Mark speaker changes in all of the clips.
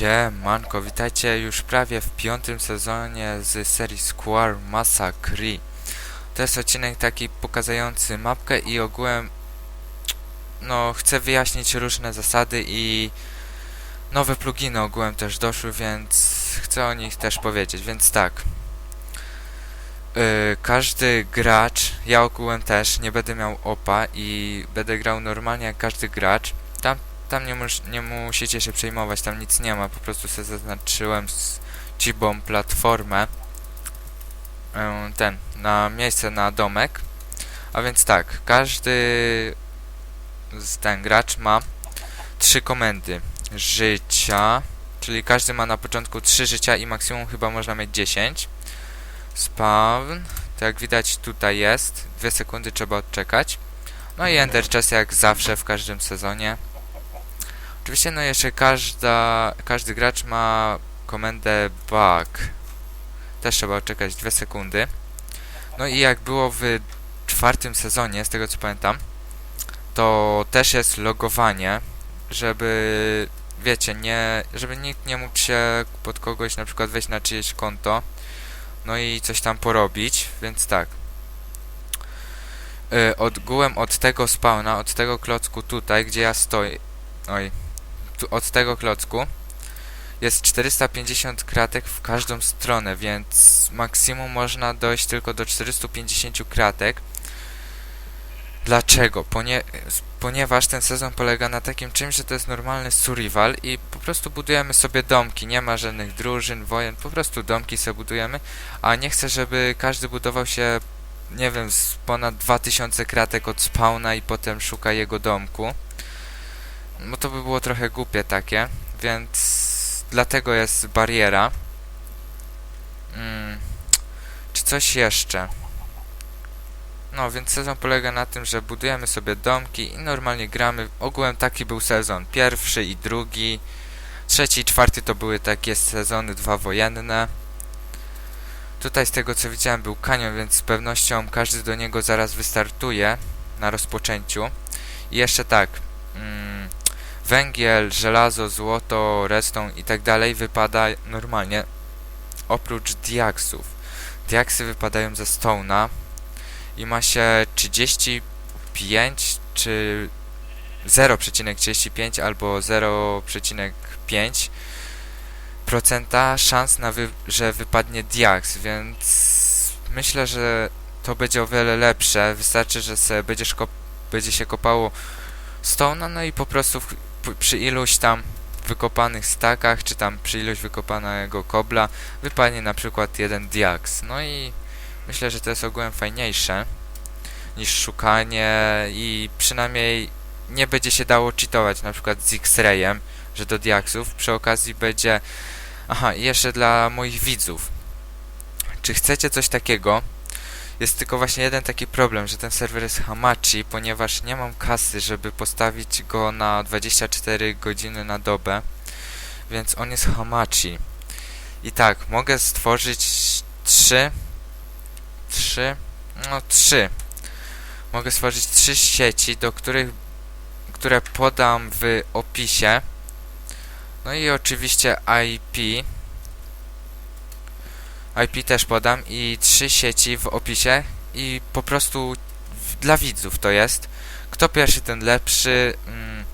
Speaker 1: Siemanko, witajcie już prawie w piątym sezonie z serii Square Massacre. To jest odcinek taki pokazujący mapkę i ogółem no chcę wyjaśnić różne zasady i nowe pluginy ogółem też doszły, więc chcę o nich też powiedzieć, więc tak. Yy, każdy gracz, ja ogółem też nie będę miał opa i będę grał normalnie jak każdy gracz. Tam tam nie, mus, nie musicie się przejmować, tam nic nie ma, po prostu sobie zaznaczyłem z cibą platformę e, ten, na miejsce na domek. A więc tak, każdy z ten gracz ma trzy komendy życia, czyli każdy ma na początku trzy życia i maksimum chyba można mieć 10 spawn, to jak widać tutaj jest, dwie sekundy trzeba odczekać. No i enter chest jak zawsze w każdym sezonie Oczywiście no jeszcze każda, każdy gracz ma komendę bug. Też trzeba czekać 2 sekundy. No i jak było w czwartym sezonie, z tego co pamiętam, to też jest logowanie, żeby wiecie, nie, żeby nikt nie mógł się pod kogoś na przykład wejść na czyjeś konto, no i coś tam porobić, więc tak. Yy, odgółem od tego spawna, od tego klocku tutaj, gdzie ja stoję, oj, od tego klocku jest 450 kratek w każdą stronę, więc maksimum można dojść tylko do 450 kratek. Dlaczego? Ponie ponieważ ten sezon polega na takim czymś, że to jest normalny survival i po prostu budujemy sobie domki, nie ma żadnych drużyn, wojen, po prostu domki sobie budujemy, a nie chcę, żeby każdy budował się, nie wiem, z ponad 2000 kratek od spawna i potem szuka jego domku. No to by było trochę głupie takie, więc dlatego jest bariera. Hmm. Czy coś jeszcze? No, więc sezon polega na tym, że budujemy sobie domki i normalnie gramy. Ogółem taki był sezon. Pierwszy i drugi. Trzeci i czwarty to były takie sezony dwa wojenne. Tutaj z tego co widziałem był kanion, więc z pewnością każdy do niego zaraz wystartuje na rozpoczęciu. I jeszcze tak. Mm, węgiel, żelazo, złoto, redstone i tak dalej wypada normalnie oprócz diaksów. Diaksy wypadają ze stone'a i ma się 35 czy 0,35 albo 0,5 procenta szans na wy że wypadnie diaks, więc myślę, że to będzie o wiele lepsze. Wystarczy, że sobie będziesz będzie się kopało stone'a, no i po prostu przy iluś tam wykopanych stakach, czy tam przy iluś wykopanego kobla wypadnie na przykład jeden diaks. No i myślę, że to jest ogółem fajniejsze niż szukanie i przynajmniej nie będzie się dało cheatować na przykład z X-Rayem, że do diaksów. Przy okazji będzie... Aha, jeszcze dla moich widzów. Czy chcecie coś takiego, jest tylko właśnie jeden taki problem, że ten serwer jest hamachi, ponieważ nie mam kasy, żeby postawić go na 24 godziny na dobę, więc on jest hamachi. I tak, mogę stworzyć 3 3 no 3 mogę stworzyć 3 sieci, do których które podam w opisie. No i oczywiście IP IP też podam i trzy sieci w opisie i po prostu dla widzów to jest. Kto pierwszy, ten lepszy. Mm,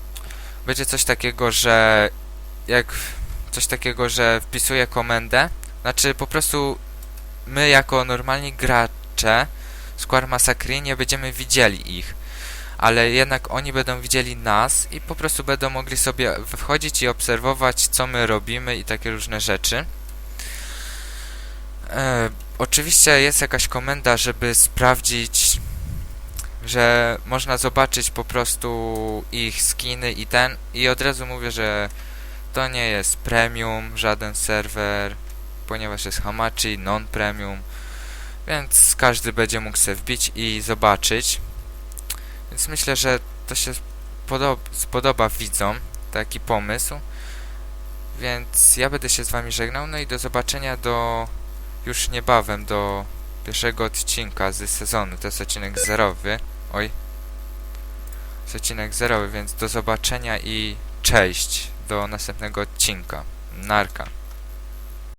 Speaker 1: będzie coś takiego, że jak coś takiego, że wpisuję komendę, znaczy po prostu my jako normalni gracze Square Massacre nie będziemy widzieli ich, ale jednak oni będą widzieli nas i po prostu będą mogli sobie wchodzić i obserwować co my robimy i takie różne rzeczy. E, oczywiście jest jakaś komenda, żeby sprawdzić, że można zobaczyć po prostu ich skiny i ten i od razu mówię, że to nie jest premium, żaden serwer, ponieważ jest Hamachi, non-premium, więc każdy będzie mógł sobie wbić i zobaczyć. Więc myślę, że to się spodoba, spodoba widzom, taki pomysł. Więc ja będę się z wami żegnał, no i do zobaczenia do już niebawem do pierwszego odcinka z sezonu. To jest odcinek zerowy. Oj. To jest odcinek zerowy, więc do zobaczenia i cześć do następnego odcinka. Narka.